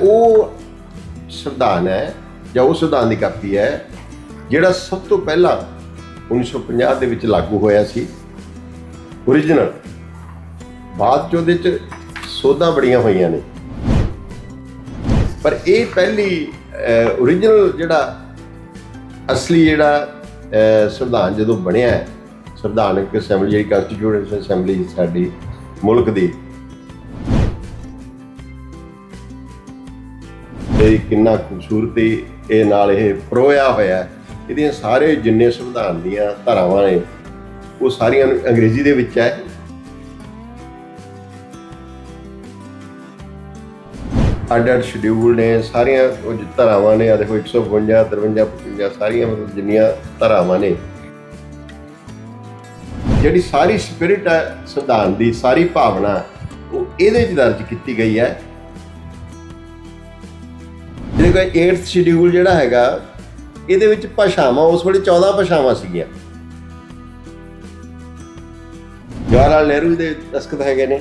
ਉਹ ਸੰਵਿਧਾਨ ਹੈ, ਜਾਂ ਉਹ ਸੰਵਿਧਾਨ ਦੀ ਕਾਪੀ ਹੈ, ਜਿਹੜਾ ਸਭ ਤੋਂ ਪਹਿਲਾਂ 1950 ਦੇ ਵਿੱਚ ਲਾਗੂ ਹੋਇਆ ਸੀ ਓਰੀਜਨਲ ਬਾਅਦ ਚ ਉਹਦੇ ਚ ਸੋਧਾਂ ਬੜੀਆਂ ਹੋਈਆਂ ਨੇ। ਪਰ ਇਹ ਪਹਿਲੀ ਓਰੀਜਨਲ ਜਿਹੜਾ ਅਸਲੀ ਜਿਹੜਾ ਸੰਵਿਧਾਨ ਜਦੋਂ ਬਣਿਆ ਸੰਵਿਧਾਨਕ ਅਸੈਂਬਲੀ ਜਿਹੜੀ ਕਨਸਟੀਟਿਊਸ਼ਨ ਅਸੈਂਬਲੀ ਸਾਡੀ ਮੁਲਕ ਦੀ ਇਹ ਕਿੰਨਾ ਖੂਬਸੂਰਤੀ ਇਹ ਨਾਲ ਇਹ ਪਰੋਇਆ ਹੋਇਆ ਇਹਦੀਆਂ ਸਾਰੇ ਜਿੰਨੇ ਸੰਵਿਧਾਨ ਦੀਆਂ ਧਾਰਾਵਾਂ ਨੇ, ਉਹ ਸਾਰੀਆਂ ਨੂੰ ਅੰਗਰੇਜ਼ੀ ਦੇ ਵਿੱਚ ਹੈ। ਅੱਡ-ਅੱਡ ਸ਼ਡਿਊਲ ਨੇ ਸਾਰੀਆਂ ਉਹ ਧਾਰਾਵਾਂ ਨੇ ਆ ਦੇਖੋ 152 53 55 ਸਾਰੀਆਂ ਮਤਲਬ ਜਿੰਨੀਆਂ ਧਾਰਾਵਾਂ ਨੇ। ਜਿਹੜੀ ਸਾਰੀ ਸਪਿਰਿਟ ਹੈ, ਸੰਵਿਧਾਨ ਦੀ ਸਾਰੀ ਭਾਵਨਾ, ਉਹ ਇਹਦੇ ਚ ਦਰਜ ਕੀਤੀ ਗਈ ਹੈ। ਜਿਹਦੇ ਕੋਈ 8th ਸ਼ਡਿਊਲ ਜਿਹੜਾ ਹੈਗਾ ਇਹਦੇ ਵਿੱਚ ਭਾਸ਼ਾਵਾਂ ਉਸ ਵੇਲੇ 14 ਭਾਸ਼ਾਵਾਂ ਸੀਗੀਆਂ। ਜਵਾਹਰ ਲਾਲ ਨਹਿਰੂ ਦੇ ਦਸਖਤ ਹੈਗੇ ਨੇ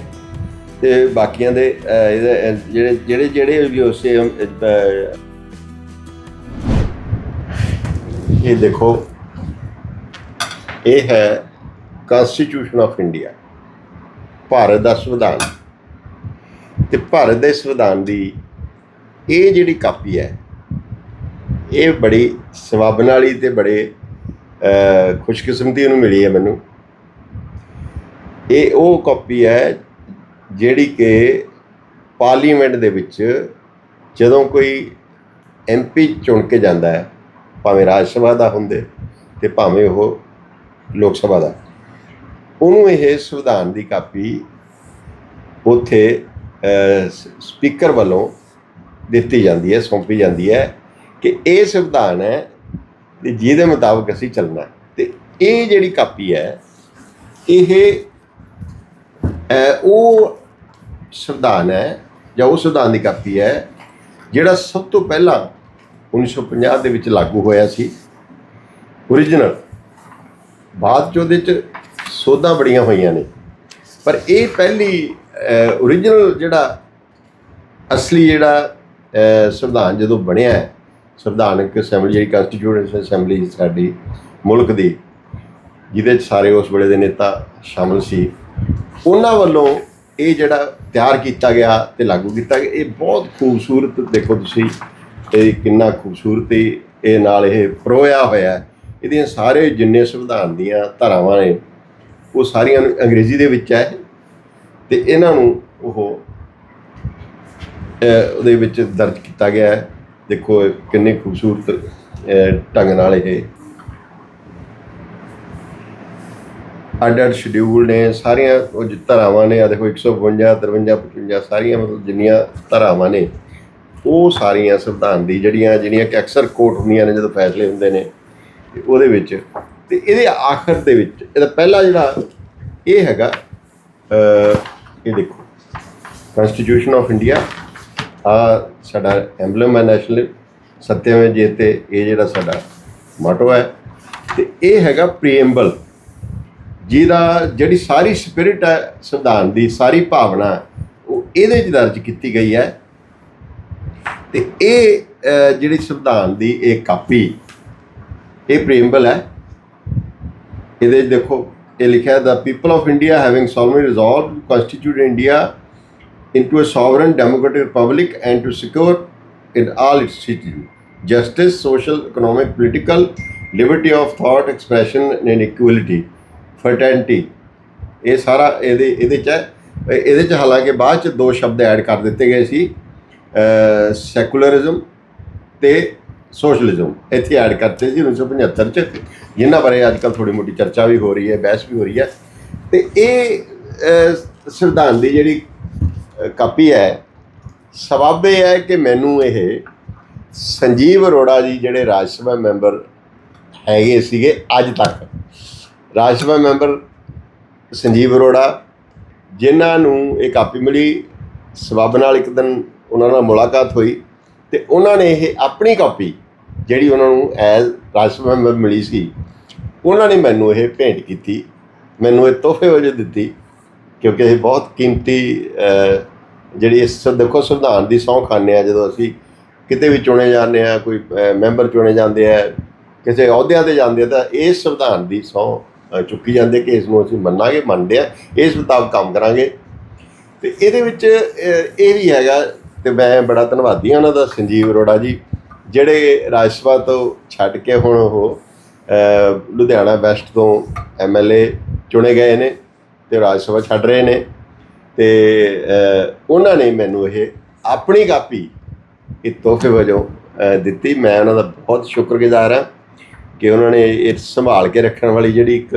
ਤੇ ਬਾਕੀਆਂ ਦੇ ਇਹਦੇ, ਜਿਹੜੇ ਜਿਹੜੇ ਜਿਹੜੇ ਵੀ ਉਸੇ ਇਹ ਦੇਖੋ ਇਹ ਹੈ ਕਨਸਟੀਟਿਊਸ਼ਨ ਆਫ ਇੰਡੀਆ ਭਾਰਤ ਦਾ ਸੰਵਿਧਾਨ। ਤੇ ਭਾਰਤ ਦੇ ਸੰਵਿਧਾਨ ਦੀ ਇਹ ਜਿਹੜੀ ਕਾਪੀ ਹੈ, ਇਹ ਬੜੀ ਸਵਾਬਨ ਵਾਲੀ ਤੇ ਬੜੇ ਖੁਸ਼ਕਿਸਮਤੀ ਨੂੰ ਮਿਲੀ ਹੈ ਮੈਨੂੰ। ਇਹ ਉਹ ਕਾਪੀ ਹੈ ਜਿਹੜੀ ਕਿ ਪਾਰਲੀਮੈਂਟ ਦੇ ਵਿੱਚ ਜਦੋਂ ਕੋਈ ਐਮਪੀ ਚੁਣ ਕੇ ਜਾਂਦਾ ਹੈ, ਭਾਵੇਂ ਰਾਜ ਸਭਾ ਦਾ ਹੁੰਦੇ ਤੇ ਭਾਵੇਂ ਉਹ ਲੋਕ ਸਭਾ ਦਾ, ਉਹਨੂੰ ਇਹ ਸੰਵਿਧਾਨ ਦੀ ਕਾਪੀ ਉੱਥੇ ਸਪੀਕਰ ਵੱਲੋਂ ਦਿੱਤੀ ਜਾਂਦੀ ਹੈ, ਸੌਂਪੀ ਜਾਂਦੀ ਹੈ ਕਿ ਇਹ ਸੰਵਿਧਾਨ ਹੈ ਤੇ ਜਿਹਦੇ ਮੁਤਾਬਕ ਅਸੀਂ ਚੱਲਣਾ ਹੈ। ਤੇ ਇਹ ਜਿਹੜੀ ਕਾਪੀ ਹੈ, ਇਹ ਉਹ ਸੰਵਿਧਾਨ ਹੈ ਜਾਂ ਉਹ ਸੰਵਿਧਾਨ ਦੀ ਕਾਪੀ ਹੈ ਜਿਹੜਾ ਸਭ ਤੋਂ ਪਹਿਲਾਂ 1950 ਦੇ ਵਿੱਚ ਲਾਗੂ ਹੋਇਆ ਸੀ। ਓਰੀਜਨਲ ਬਾਅਦ ਚ ਉਹਦੇ ਚ ਸੋਧਾਂ ਬੜੀਆਂ ਹੋਈਆਂ ਨੇ। ਪਰ ਇਹ ਪਹਿਲੀ ਓਰੀਜਨਲ ਜਿਹੜਾ ਅਸਲੀ ਜਿਹੜਾ ਸੰਵਿਧਾਨ ਜਦੋਂ ਬਣਿਆ ਹੈ ਸੰਵਿਧਾਨਕ ਅਸੈਂਬਲੀ ਜਿਹੜੀ ਕਨਸਟੀਟਿਊਸ਼ਨ ਅਸੈਂਬਲੀ ਸਾਡੀ ਮੁਲਕ ਦੀ, ਜਿਹਦੇ ਚ ਸਾਰੇ ਉਸ ਵੇਲੇ ਦੇ ਨੇਤਾ ਸ਼ਾਮਲ ਸੀ, ਉਹਨਾਂ ਵੱਲੋਂ ਇਹ ਜਿਹੜਾ ਤਿਆਰ ਕੀਤਾ ਗਿਆ ਤੇ ਲਾਗੂ ਕੀਤਾ ਗਿਆ, ਇਹ ਬਹੁਤ ਖੂਬਸੂਰਤ, ਦੇਖੋ ਤੁਸੀਂ, ਇਹ ਕਿੰਨਾ ਖੂਬਸੂਰਤੀ ਇਹ ਨਾਲ ਇਹ ਪਰੋਇਆ ਹੋਇਆ ਇਹਦੀਆਂ ਸਾਰੇ ਜਿੰਨੇ ਸੰਵਿਧਾਨ ਦੀਆਂ ਧਾਰਾਵਾਂ ਨੇ, ਉਹ ਸਾਰੀਆਂ ਨੂੰ ਅੰਗਰੇਜ਼ੀ ਦੇ ਵਿੱਚ ਹੈ ਤੇ ਇਹਨਾਂ ਨੂੰ ਉਹ ਉਹਦੇ ਵਿੱਚ ਦਰਜ ਕੀਤਾ ਗਿਆ ਹੈ। ਦੇਖੋ ਕਿੰਨੇ ਖੂਬਸੂਰਤ ਢੰਗ ਨਾਲ ਇਹ ਅੱਡ-ਅੱਡ ਸ਼ਡਿਊਲ ਨੇ। ਸਾਰੀਆਂ ਉਹ ਜਿ- ਧਾਰਾਵਾਂ ਨੇ। ਆ ਦੇਖੋ 152 53 55 ਸਾਰੀਆਂ ਮਤਲਬ ਜਿੰਨੀਆਂ ਧਾਰਾਵਾਂ ਨੇ, ਉਹ ਸਾਰੀਆਂ ਸੰਵਿਧਾਨ ਦੀ ਜਿਹੜੀਆਂ ਜਿਹੜੀਆਂ ਕਿ ਅਕਸਰ ਕੋਰਟ ਹੁੰਦੀਆਂ ਨੇ ਜਦੋਂ ਫੈਸਲੇ ਹੁੰਦੇ ਨੇ ਉਹਦੇ ਵਿੱਚ, ਤੇ ਇਹਦੇ ਆਖਰ ਦੇ ਵਿੱਚ, ਇਹਦਾ ਪਹਿਲਾ ਜਿਹੜਾ ਇਹ ਹੈਗਾ ਇਹ ਦੇਖੋ ਕਨਸਟੀਟਿਊਸ਼ਨ ਆਫ ਇੰਡੀਆ ਆ ਸਾਡਾ ਐਮਬਲਮ ਹੈ ਨੈਸ਼ਨਲ ਸੱਤਿਆਵੇਂ ਜੇਤੇ ਇਹ ਜਿਹੜਾ ਸਾਡਾ ਮੋਟੋ ਹੈ। ਤੇ ਇਹ ਹੈਗਾ ਪ੍ਰੀਐਮਬਲ ਜਿਹਦਾ ਜਿਹੜੀ ਸਾਰੀ ਸਪਿਰਿਟ ਹੈ, ਸੰਵਿਧਾਨ ਦੀ ਸਾਰੀ ਭਾਵਨਾ ਉਹ ਇਹਦੇ ਚ ਦਰਜ ਕੀਤੀ ਗਈ ਹੈ। ਤੇ ਇਹ ਜਿਹੜੀ ਸੰਵਿਧਾਨ ਦੀ ਇਹ ਕਾਪੀ, ਇਹ ਪ੍ਰੀਐਮਬਲ ਹੈ। ਇਹਦੇ 'ਚ ਦੇਖੋ, ਇਹ ਲਿਖਿਆ ਹੈ the people of India having solemnly resolved to constitute India into a sovereign democratic republic and to secure in all its citizens justice, social, economic, political, liberty of thought, expression and equality, fraternity. ਇਹ ਸਾਰਾ ਇਹਦੇ ਇਹਦੇ ਚ ਹੈ ਇਹ- ਇਹਦੇ ਚ ਹਾਲਾਂਕਿ ਬਾਅਦ ਚ ਦੋ ਸ਼ਬਦ ਐਡ ਕਰ ਦਿੱਤੇ ਗਏ ਸੀ ਸੈਕੂਲਰਿਜ਼ਮ ਤੇ ਸੋਸ਼ਲਿਜ਼ਮ ਇੱਥੇ ਐਡ ਕਰਤੇ ਸੀ 1975 ਚ ਜਿਨ੍ਹਾਂ ਬਾਰੇ ਅੱਜ ਕੱਲ ਥੋੜੀ ਮੋਟੀ ਚਰਚਾ ਵੀ ਹੋ ਰਹੀ ਹੈ ਬਹਿਸ ਵੀ ਹੋ ਰਹੀ ਹੈ ਤੇ ਇਹ ਅਹ, ਸੰਵਿਧਾਨ ਦੀ ਜਿਹੜੀ ਅਹ, ਕਾਪੀ ਹੈ। ਸਬਬ ਇਹ ਹੈ ਕਿ ਮੈਨੂੰ ਇਹ ਸੰਜੀਵ ਅਰੋੜਾ ਜੀ ਜਿਹੜੇ ਰਾਜ ਸਭਾ ਮੈਂਬਰ ਹੈਗੇ ਸੀਗੇ ਅੱਜ ਤੱਕ। ਰਾਜ ਸਭਾ ਮੈਂਬਰ ਸੰਜੀਵ ਅਰੋੜਾ, ਜਿਨ੍ਹਾਂ ਨੂੰ ਇਹ ਕਾਪੀ ਮਿਲੀ। ਸਬਬ ਨਾਲ ਇੱਕ ਦਿਨ ਉਹਨਾਂ ਨਾਲ ਮੁਲਾਕਾਤ ਹੋਈ ਤੇ ਉਹਨਾਂ ਨੇ ਇਹ ਆਪਣੀ ਕਾਪੀ ਜਿਹੜੀ ਉਹਨਾਂ ਨੂੰ ਐਜ਼ ਰਾਜ ਸਭਾ ਮੈਂਬਰ ਮਿਲੀ ਸੀ, ਉਹਨਾਂ ਨੇ ਮੈਨੂੰ ਇਹ ਭੇਂਟ ਕੀਤੀ। ਮੈਨੂੰ ਇਹ ਤੋਹਫੇ ਵਜੋਂ ਦਿੱਤੀ। ਕਿਉਂਕਿ ਇਹ ਬਹੁਤ ਕੀਮਤੀ ਜਿਹੜੀ ਇਸ ਦੇਖੋ ਸੰਵਿਧਾਨ ਦੀ ਸਹੁੰ ਖਾਂਦੇ ਆ ਜਦੋਂ ਅਸੀਂ ਕਿਤੇ ਵੀ ਚੁਣੇ ਜਾਂਦੇ ਆ ਕੋਈ ਮੈਂਬਰ ਚੁਣੇ ਜਾਂਦੇ ਆ, ਕਿਸੇ ਅਹੁਦਿਆਂ ਤੇ ਜਾਂਦੇ ਆ, ਤਾਂ ਇਸ ਸੰਵਿਧਾਨ ਦੀ ਸਹੁੰ ਚੁੱਕੀ ਜਾਂਦੇ ਕਿ ਇਸ ਨੂੰ ਅਸੀਂ ਮੰਨਾਂਗੇ, ਮੰਨਦੇ ਆ ਇਸ ਮੁਤਾਬਕ ਕੰਮ ਕਰਾਂਗੇ। ਤੇ ਇਹਦੇ ਵਿੱਚ ਇਹ ਵੀ ਹੈਗਾ, ਤੇ ਮੈਂ ਬੜਾ ਧੰਨਵਾਦੀ ਹਾਂ ਉਹਨਾਂ ਦਾ, ਸੰਜੀਵ ਅਰੋੜਾ ਜੀ, ਜਿਹੜੇ ਰਾਜ ਸਭਾ ਤੋਂ ਛੱਡ ਕੇ ਹੁਣ ਉਹ ਲੁਧਿਆਣਾ ਵੈਸਟ ਤੋਂ ਐਮਐਲਏ ਚੁਣੇ ਗਏ ਨੇ। ਤੇ ਰਾਜ ਸਭਾ ਛੱਡ ਰਹੇ ਨੇ। ਤੇ ਉਹਨਾਂ ਨੇ ਮੈਨੂੰ ਇਹ ਆਪਣੀ ਕਾਪੀ ਇਹ ਤੋਹਫੇ ਵਜੋਂ ਦਿੱਤੀ। ਮੈਂ ਉਹਨਾਂ ਦਾ ਬਹੁਤ ਸ਼ੁਕਰਗੁਜ਼ਾਰ ਹਾਂ ਕਿ ਉਹਨਾਂ ਨੇ ਇਹ ਸੰਭਾਲ ਕੇ ਰੱਖਣ ਵਾਲੀ ਜਿਹੜੀ ਇੱਕ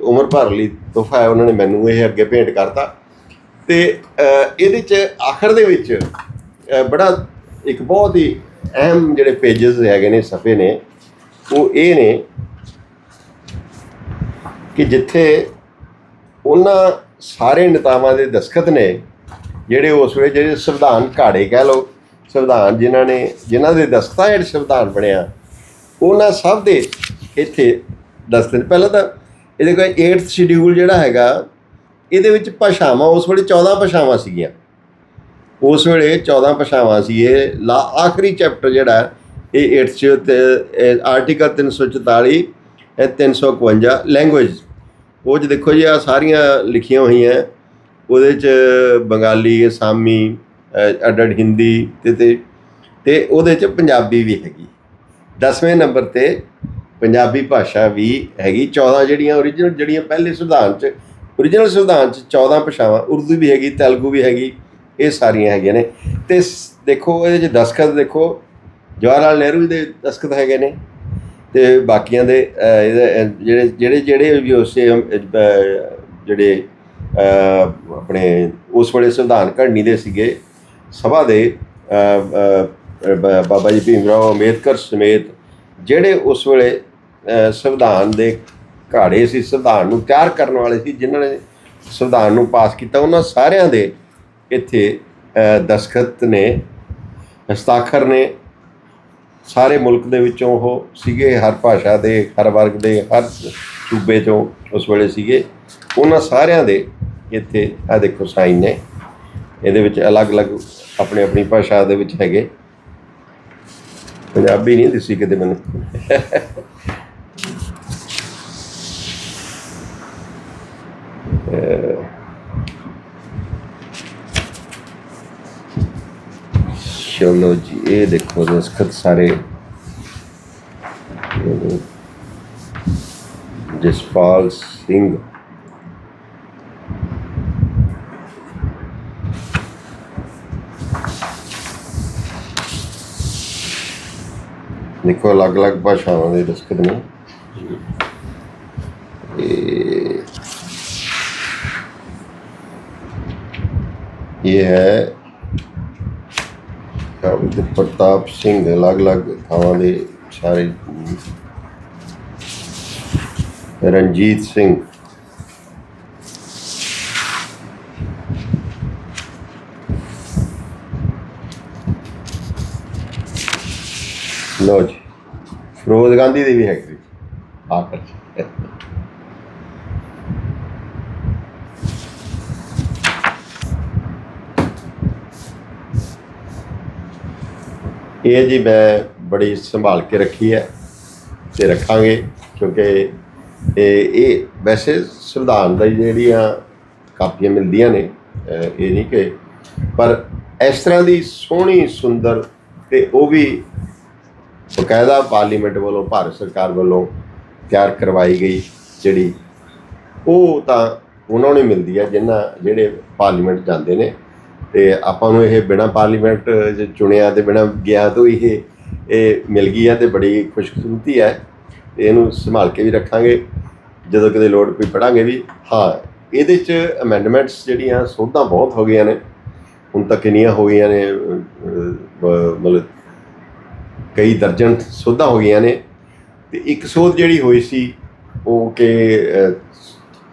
ਉਮਰ ਭਰ ਲਈ ਤੋਹਫਾ ਹੈ, ਉਹਨਾਂ ਨੇ ਮੈਨੂੰ ਇਹ ਅੱਗੇ ਭੇਂਟ ਕਰਤਾ। ਤੇ ਇਹਦੇ ਚ ਆਖਰ ਦੇ ਵਿੱਚ ਬੜਾ ਇੱਕ ਬਹੁਤ ਹੀ ਅਹਿਮ ਜਿਹੜੇ ਪੇजेस ਹੈਗੇ ਨੇ, ਸਫੇ ਨੇ, ਉਹ ਇਹ ਨੇ ਕਿ ਜਿੱਥੇ ਉਹਨਾਂ ਸਾਰੇ ਨੇਤਾਵਾਂ ਦੇ ਦਸਖਤ ਨੇ ਜਿਹੜੇ ਉਸ ਵੇਲੇ ਜਿਹੜੇ ਸੰਵਿਧਾਨ ਘਾੜੇ ਕਹਿ ਲਓ, ਸੰਵਿਧਾਨ ਜਿਨ੍ਹਾਂ ਨੇ, ਜਿਨ੍ਹਾਂ ਦੇ ਦਸਖਤਾਂ ਹੇਠ ਸੰਵਿਧਾਨ ਬਣਿਆ, ਉਹਨਾਂ ਸਭ ਦੇ ਇੱਥੇ ਦਸਤਖਤ ਨੇ। ਪਹਿਲਾਂ ਤਾਂ ਇਹਦੇ ਕੋਈ 8th ਸ਼ਡਿਊਲ ਜਿਹੜਾ ਹੈਗਾ, ਇਹਦੇ ਵਿੱਚ ਭਾਸ਼ਾਵਾਂ, ਉਸ ਵੇਲੇ 14 ਭਾਸ਼ਾਵਾਂ ਸੀਗੀਆਂ। ਉਸ ਵੇਲੇ 14 ਭਾਸ਼ਾਵਾਂ ਸੀ ਇਹ। ਲਾ, ਆਖਰੀ ਚੈਪਟਰ ਜਿਹੜਾ, ਇਹ 8th ਚ, ਤੇ ਆਰਟੀਕਲ 344 ਇਹ 351 ਲੈਂਗੁਏਜ ਉਹ 'ਚ ਦੇਖੋ ਜੀ ਆ ਸਾਰੀਆਂ ਲਿਖੀਆਂ ਹੋਈਆਂ ਉਹਦੇ ਚ ਬੰਗਾਲੀ ਅਸਾਮੀ ਅ, ਅੱਡ-ਅੱਡ ਹਿੰਦੀ ਤੇ ਤੇ ਤੇ ਉਹਦੇ ਚ ਪੰਜਾਬੀ ਵੀ ਹੈਗੀ। 10ਵੇਂ ਨੰਬਰ ਤੇ ਪੰਜਾਬੀ ਭਾਸ਼ਾ ਵੀ ਹੈਗੀ। 14 ਜਿਹੜੀਆਂ origignal ਜਿਹੜੀਆਂ ਪਹਿਲੇ ਸੰਵਿਧਾਨ ਚ origignal ਸੰਵਿਧਾਨ ਚ 14 ਭਾਸ਼ਾਵਾਂ ਉਰਦੂ ਵੀ ਹੈਗੀ ਤੇਲਗੂ ਵੀ ਹੈਗੀ ਇਹ ਸਾਰੀਆਂ ਹੈਗੀਆਂ ਨੇ। ਤੇ ਸ- ਦੇਖੋ ਇਹਦੇ ਚ ਦਸਖਤ ਦੇਖੋ ਜਵਾਹਰ ਲਾਲ ਨਹਿਰੂ ਦੇ ਦਸਖਤ ਹੈਗੇ ਨੇ। ਤੇ ਬਾਕੀਆਂ ਦੇ ਜਿਹੜੇ ਜਿਹੜੇ ਜਿਹੜੇ ਵੀ ਉਸੇ ਜਿਹੜੇ ਆਪਣੇ ਉਸ ਵੇਲੇ ਸੰਵਿਧਾਨ ਘੜਨੀ ਦੇ ਸੀਗੇ ਸਭਾ ਦੇ ਬ- ਬਾਬਾ ਜੀ ਭੀਮ ਰਾਓ ਅੰਬੇਦਕਰ ਸਮੇਤ ਜਿਹੜੇ ਉਸ ਵੇਲੇ ਸੰਵਿਧਾਨ ਦੇ ਘਾੜੇ ਸੀ ਸੰਵਿਧਾਨ ਨੂੰ ਤਿਆਰ ਕਰਨ ਵਾਲੇ ਸੀ ਜਿਨ੍ਹਾਂ ਨੇ ਸੰਵਿਧਾਨ ਨੂੰ ਪਾਸ ਕੀਤਾ ਉਹਨਾਂ ਸਾਰਿਆਂ ਦੇ ਇੱਥੇ ਅਹ, ਦਸਖਤ ਨੇ ਹਸਤਾਖਰ ਨੇ ਸਾਰੇ ਮੁਲਕ ਦੇ ਵਿੱਚੋਂ ਉਹ ਸੀਗੇ, ਹਰ ਭਾਸ਼ਾ ਦੇ, ਹਰ ਵਰਗ ਦੇ, ਹਰ ਸੂਬੇ ਚੋਂ ਉਸ ਵੇਲੇ ਸੀਗੇ। ਉਹਨਾਂ ਸਾਰਿਆਂ ਦੇ ਇੱਥੇ ਆ ਦੇਖੋ ਸਾਈਨ ਨੇ। ਇਹਦੇ ਵਿੱਚ ਅਲੱਗ-ਅਲੱਗ ਆਪਣੀ ਆਪਣੀ ਭਾਸ਼ਾ ਦੇ ਵਿੱਚ ਹੈਗੇ। ਪੰਜਾਬੀ ਨਹੀਂ ਦਿਸੀ ਕਿਤੇ ਮੈਨੂੰ। ਚਲੋ ਜੀ। ਇਹ ਦੇਖੋ ਦਸਖਤ ਸਾਰੇ ਜਸਪਾਲ ਸਿੰਘ। ਦੇਖੋ, ਅਲੱਗ-ਅਲੱਗ ਭਾਸ਼ਾਵਾਂ ਦੇ ਦਸਖਤ ਨੇ। ਇਹ ਇਹ ਹੈ ਕਾਬਲ ਪ੍ਰਤਾਪ ਸਿੰਘ ਅਲੱਗ-ਅਲੱਗ ਥਾਵਾਂ ਦੇ ਸਾਰੇ ਰਣਜੀਤ ਸਿੰਘ। ਲੋ ਜੀ, ਫਿਰੋਜ਼ ਗਾਂਧੀ ਦੀ ਵੀ ਹੈਗੀ। ਆਖਰ ਇਹ ਜੀ ਮੈਂ ਬੜੀ ਸੰਭਾਲ ਕੇ ਰੱਖੀ ਹੈ ਤੇ ਰੱਖਾਂਗੇ ਕਿਉਂਕਿ ਇਹ ਇਹ ਵੈਸੇ ਸੰਵਿਧਾਨ ਦਾ ਜਿਹੜੀਆਂ ਕਾਪੀਆਂ ਮਿਲਦੀਆਂ ਨੇ ਇਹ ਨਹੀਂ ਕਿ, ਪਰ ਇਸ ਤਰ੍ਹਾਂ ਦੀ ਸੋਹਣੀ, ਸੁੰਦਰ ਤੇ ਉਹ ਵੀ ਬਕਾਇਦਾ ਪਾਰਲੀਮੈਂਟ ਵੱਲੋਂ, ਭਾਰਤ ਸਰਕਾਰ ਵੱਲੋਂ ਤਿਆਰ ਕਰਵਾਈ ਗਈ ਜਿਹੜੀ ਉਹ ਤਾਂ ਉਹਨਾਂ ਨੂੰ ਹੀ ਮਿਲਦੀ ਹੈ, ਜਿਨ੍ਹਾਂ ਜਿਹੜੇ ਪਾਰਲੀਮੈਂਟ ਜਾਂਦੇ ਨੇ। ਤੇ ਆਪਾਂ ਨੂੰ ਇਹ ਬਿਨਾ ਪਾਰਲੀਮੈਂਟ ਚੁਣਿਆ ਤੇ ਬਿਨਾ ਗਿਆ ਤੋਂ ਇਹ ਇਹ ਮਿਲ ਗਈ ਹੈ ਤੇ ਬੜੀ ਖੁਸ਼ਕਿਸਮਤੀ ਹੈ। ਤੇ ਇਹਨੂੰ ਸੰਭਾਲ ਕੇ ਵੀ ਰੱਖਾਂਗੇ। ਜਦੋਂ ਕਦੇ ਲੋੜ ਪਈ ਪੜਾਂਗੇ ਵੀ। ਹਾਂ, ਇਹਦੇ 'ਚ ਅਮੈਂਡਮੈਂਟਸ ਜਿਹੜੀਆਂ ਸੋਧਾਂ ਬਹੁਤ ਹੋ ਗਈਆਂ ਨੇ। ਹੁਣ ਤੱਕ ਕਿੰਨੀਆਂ ਹੋ ਗਈਆਂ ਨੇ ਮਤਲਬ ਕਈ ਦਰਜਨ ਸੋਧਾਂ ਹੋ ਗਈਆਂ ਨੇ। ਤੇ ਇੱਕ ਸੋਧ ਜਿਹੜੀ ਹੋਈ ਸੀ, ਉਹ ਕਿ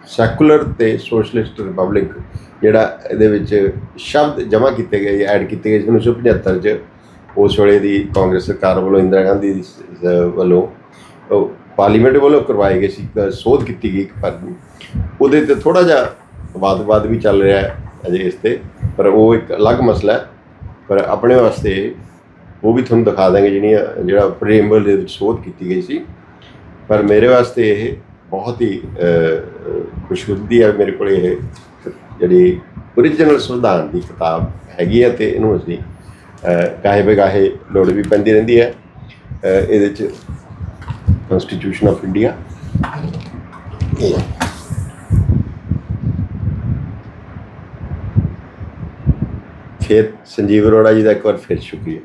ਸੈਕੂਲਰ ਤੇ ਸੋਸ਼ਲਿਸਟ ਰਿਪਬਲਿਕ ਜਿਹੜਾ ਇਹਦੇ ਵਿੱਚ ਸ਼ਬਦ ਜਮ੍ਹਾਂ ਕੀਤੇ ਗਏ ਐਡ ਕੀਤੇ ਗਏ ਸੀ 1975 ਚ, ਉਸ ਵੇਲੇ ਦੀ ਕਾਂਗਰਸ ਸਰਕਾਰ ਵੱਲੋਂ ਇੰਦਰਾ ਗਾਂਧੀ ਦੀ ਵੱਲੋਂ ਪਾਰਲੀਮੈਂਟ ਵੱਲੋਂ ਕਰਵਾਏ ਗਏ ਸੀ ਸੋਧ ਕੀਤੀ ਗਈ ਇੱਕ ਪਰ ਉਹਦੇ ਤੇ ਥੋੜਾ ਜਿਹਾ ਵਾਦ-ਵਾਦ ਵੀ ਚੱਲ ਰਿਹਾ ਹੈ ਅਜੇ ਇਸ ਤੇ, ਪਰ ਉਹ ਇੱਕ ਅਲੱਗ ਮਸਲਾ ਹੈ। ਪਰ ਆਪਣੇ ਵਾਸਤੇ ਉਹ ਵੀ ਤੁਹਾਨੂੰ ਦਿਖਾ ਦਾਂਗੇ ਜਿਹੜੀਆਂ, ਜਿਹੜਾ ਪ੍ਰੇਮਬਲ ਦੇ ਵਿੱਚ ਸੋਧ ਕੀਤੀ ਗਈ ਸੀ। ਪਰ ਮੇਰੇ ਵਾਸਤੇ ਇਹ ਬਹੁਤ ਹੀ ਖੁਸ਼ਖੁਸ਼ਦੀ ਹੈ ਮੇਰੇ ਕੋਲ ਇਹ ਜਿਹੜੀ ਓਰੀਜਨਲ ਸੰਵਿਧਾਨ ਦੀ ਕਿਤਾਬ ਹੈਗੀ ਹੈ ਤੇ ਇਹਨੂੰ ਅਸੀਂ ਅਹ, ਗਾਹੇ ਬਗਾਹੇ ਲੋੜ ਵੀ ਪੈਂਦੀ ਰਹਿੰਦੀ ਹੈ। ਇਹਦੇ ਚ ਕਨਸਟੀਟਿਊਸ਼ਨ ਆਫ ਇੰਡੀਆ ਫਿਰ ਸੰਜੀਵ ਅਰੋੜਾ ਜੀ ਦਾ ਇੱਕ ਵਾਰ ਫਿਰ ਸ਼ੁਕਰੀਆ।